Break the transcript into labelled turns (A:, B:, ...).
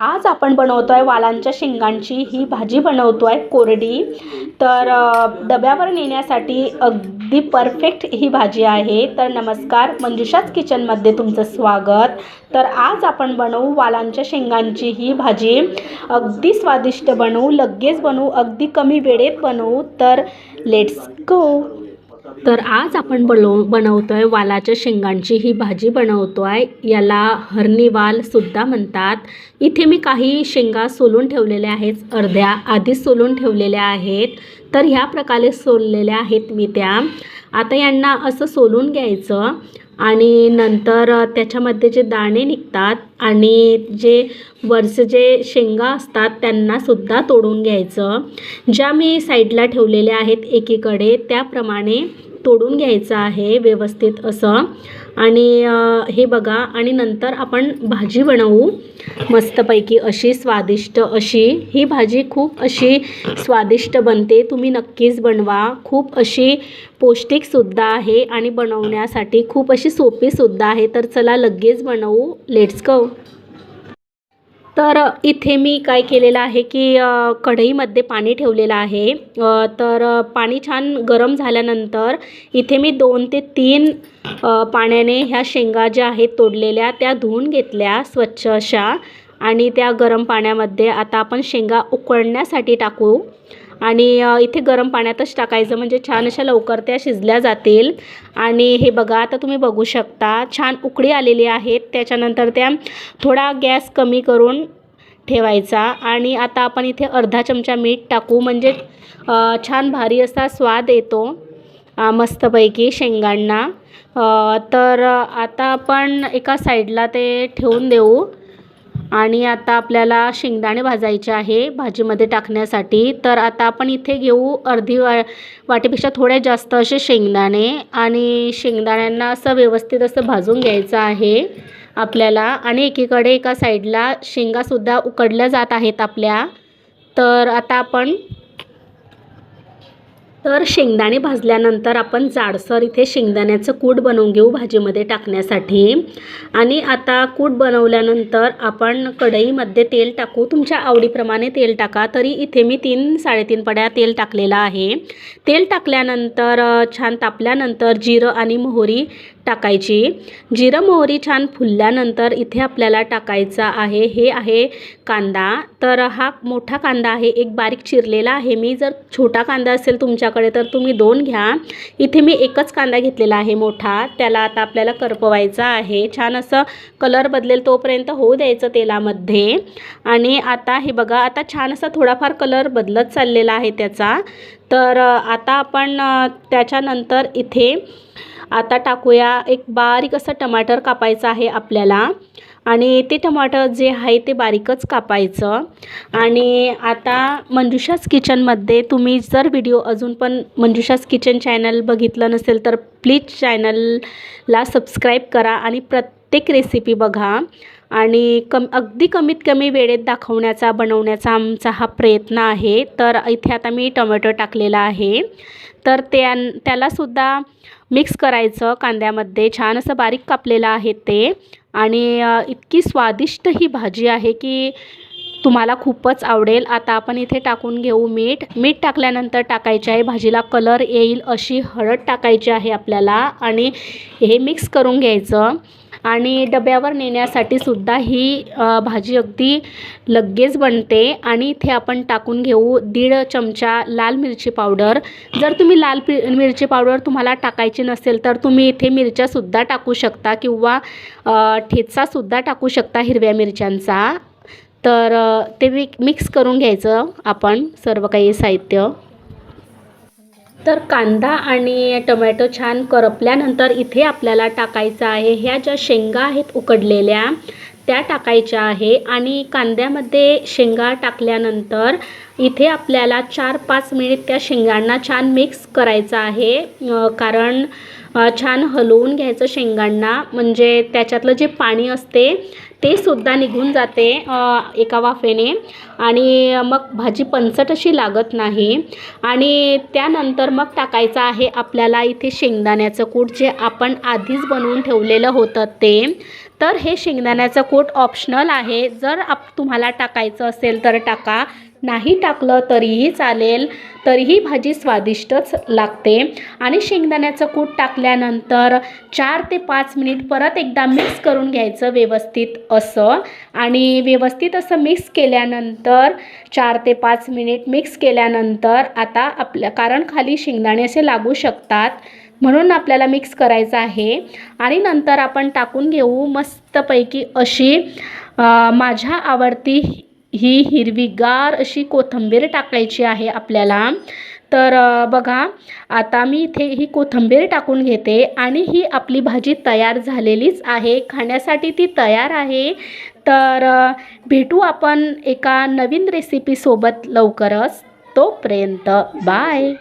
A: आज आपण बनवतो आहे वालांच्या शेंगांची ही भाजी बनवतो आहे कोरडी. तर डब्यावर नेण्यासाठी अगदी परफेक्ट ही भाजी आहे. तर नमस्कार मंजुषाच किचनमध्ये तुमचं स्वागत. तर आज आपण बनवू वालांच्या शेंगांची ही भाजी. अगदी स्वादिष्ट बनवू लगेच बनवू अगदी कमी वेळेत बनवू. तर लेट्स गो तर आज आपण बनव बनवतो आहे वालाच्या शेंगांची ही भाजी बनवतो आहे याला हरणी सुद्धा म्हणतात. इथे मी काही शेंगा सोलून ठेवलेल्या आहेत. अर्ध्या आधीच सोलून ठेवलेल्या आहेत. तर ह्या प्रकारे सोललेल्या आहेत मी त्या. आता यांना असं सोलून घ्यायचं. आणि नंतर त्याच्यामध्ये जे दाणे निघतात आणि जे वरचे जे शेंगा असतात त्यांनासुद्धा तोडून घ्यायचं. ज्या मी साईडला ठेवलेल्या आहेत एकीकडे त्याप्रमाणे तोडून घ्यायचं आहे व्यवस्थित असं. आणि हे बघा आणि नंतर आपण भाजी बनवू. मस्तपैकी अशी स्वादिष्ट अशी. ही भाजी खूप अशी स्वादिष्ट बनते. तुम्ही नक्कीच बनवा. खूप अशी पौष्टिकसुद्धा आहे आणि बनवण्यासाठी खूप अशी सोपीसुद्धा आहे. तर चला लगेच बनवू. लेट्स गो तर इथे मी काय केलेलं आहे की कढईमध्ये पाणी ठेवलेलं आहे. तर पाणी छान गरम झाल्यानंतर इथे मी दोन ते तीन पाण्याने ह्या शेंगा ज्या आहेत तोडलेल्या त्या धुवून घेतल्या स्वच्छ अशा. आणि त्या गरम पाण्यामध्ये आता आपण शेंगा उकळण्यासाठी टाकू. आणि इथे गरम पाण्यातच टाकायचं. म्हणजे छान अशा लवकर त्या शिजल्या जातील. आणि हे बघा आता तुम्ही बघू शकता छान उकळी आलेली आहेत. त्याच्यानंतर त्या थोडा गॅस कमी करून ठेवायचा. आणि आता आपण इथे अर्धा चमचा मीठ टाकू. म्हणजे छान भारी असा स्वाद येतो मस्तपैकी शेंगांना. तर आता आपण एका साईडला ते ठेवून देऊ. आणि आता आपल्याला शेंगदाणे भाजायचे आहे भाजीमध्ये टाकण्यासाठी. तर आता आपण इथे घेऊ अर्धी वा वाटीपेक्षा थोड्या जास्त असे शेंगदाणे आणि शेंगदाण्यांना असं व्यवस्थित असं भाजून घ्यायचं आहे आपल्याला. आणि एकीकडे एका साईडला शेंगासुद्धा उकडल्या जात आहेत आपल्या. तर आता आपण तर शेंगदाणे भाजल्यानंतर आपण जाडसर इथे शेंगदाण्याचं कूट बनवून घेऊ भाजीमध्ये टाकण्यासाठी. आणि आता कूट बनवल्यानंतर आपण कढईमध्ये तेल टाकू. तुमच्या आवडीप्रमाणे तेल टाका. तरी इथे मी तीन साडेतीन पड्या तेल टाकलेलं आहे. तेल टाकल्यानंतर छान तापल्यानंतर जिरं आणि मोहरी टाकायची. जिरं मोहरी छान फुलल्यानंतर इथे आपल्याला टाकायचा आहे. हे आहे कांदा. तर हा मोठा कांदा आहे. एक बारीक चिरलेला आहे मी. जर छोटा कांदा असेल तुमच्याकडे तर तुम्ही दोन घ्या. इथे मी एकच कांदा घेतलेला आहे मोठा. त्याला आता आपल्याला करपवायचा आहे. छान असं कलर बदलेल तोपर्यंत होऊ द्यायचं तेलामध्ये. आणि आता हे बघा आता छान असा थोडाफार कलर बदलत चाललेला आहे त्याचा. तर आता आपण त्याच्यानंतर इथे आता टाकूया एक बारीक असं टमाटर कापायचं आहे आपल्याला. आणि ते टमाटर जे आहे ते बारीकच कापायचं. आणि आता मंजुषास किचनमध्ये तुम्ही जर व्हिडिओ अजून पण मंजुषास किचन चॅनल बघितलं नसेल तर प्लीज चॅनलला सबस्क्राईब करा आणि प्रत्येक रेसिपी बघा. आणि कम अगदी कमीत कमी वेळेत दाखवण्याचा बनवण्याचा आमचा हा प्रयत्न आहे. तर इथे आता मी टोमॅटो टाकलेला आहे. तर त्या त्यालासुद्धा मिक्स करायचं कांद्यामध्ये. छान असं बारीक कापलेलं आहे ते. आणि इतकी स्वादिष्ट ही भाजी आहे की तुम्हाला खूपच आवडेल. आता आपण इथे टाकून घेऊ मीठ. मीठ टाकल्यानंतर टाकायचे आहे भाजीला कलर येईल अशी हळद टाकायची आहे आपल्याला. आणि हे मिक्स करून घ्यायचं. आणि डब्यावर नेण्यासाठी सुद्धा ही भाजी अगदी लगेच बनते. आणि इथे आपण टाकून घेऊ दीड चमचा लाल मिरची पावडर. जर तुम्ही लाल पि मिरची पावडर तुम्हाला टाकायची नसेल तर तुम्ही इथे मिरच्यासुद्धा टाकू शकता किंवा ठेचासुद्धा टाकू शकता हिरव्या मिरच्यांचा. तर ते मिक्स करून घ्यायचं आपण सर्व काही साहित्य. तर कांदा आणि टोमॅटो छान करपल्यानंतर इथे आपल्याला टाकायचं आहे. ह्या ज्या शेंगा आहेत उकडलेल्या त्या टाकायच्या आहे आणि कांद्यामध्ये शेंगा टाकल्यानंतर इथे आपल्याला चार पाच मिनिट त्या शेंगांना छान मिक्स करायचं आहे. कारण छान हलवून घ्यायचं शेंगांना. म्हणजे त्याच्यातलं जे पाणी असते ते सुद्धा निघून जाते एका वाफेने. आणि मग भाजी पंचट अशी लागत नाही. आणि त्यानंतर मग टाकायचं आहे आपल्याला इथे शेंगदाण्याचं कूट जे आपण आधीच बनवून ठेवलेलं होतं ते. तर हे शेंगदाण्याचं कूट ऑप्शनल आहे. जर आप तुम्हाला टाकायचं असेल तर टाका. नाही टाकलं तरीही चालेल तरीही भाजी स्वादिष्टच लागते. आणि शेंगदाण्याचं कूट टाकल्यानंतर चार ते पाच मिनिट परत एकदा मिक्स करून घ्यायचं व्यवस्थित असं. आणि व्यवस्थित असं मिक्स केल्यानंतर चार ते पाच मिनिट मिक्स केल्यानंतर आता आपल्या कारण खाली शेंगदाणे असे लागू शकतात म्हणून आपल्याला मिक्स करायचं आहे. आणि नंतर आपण टाकून घेऊ मस्तपैकी अशी माझ्या आवडती ही हिरवीगार अशी कोथिंबीर टाकायची आहे आपल्याला. तर बघा आता मी इथे ही कोथिंबीर टाकून घेते आणि ही आपली भाजी तयार झालेलीच आहे. खाण्यासाठी ती तयार आहे. तर भेटू आपण एका नवीन रेसिपीसोबत लवकरच. तोपर्यंत बाय.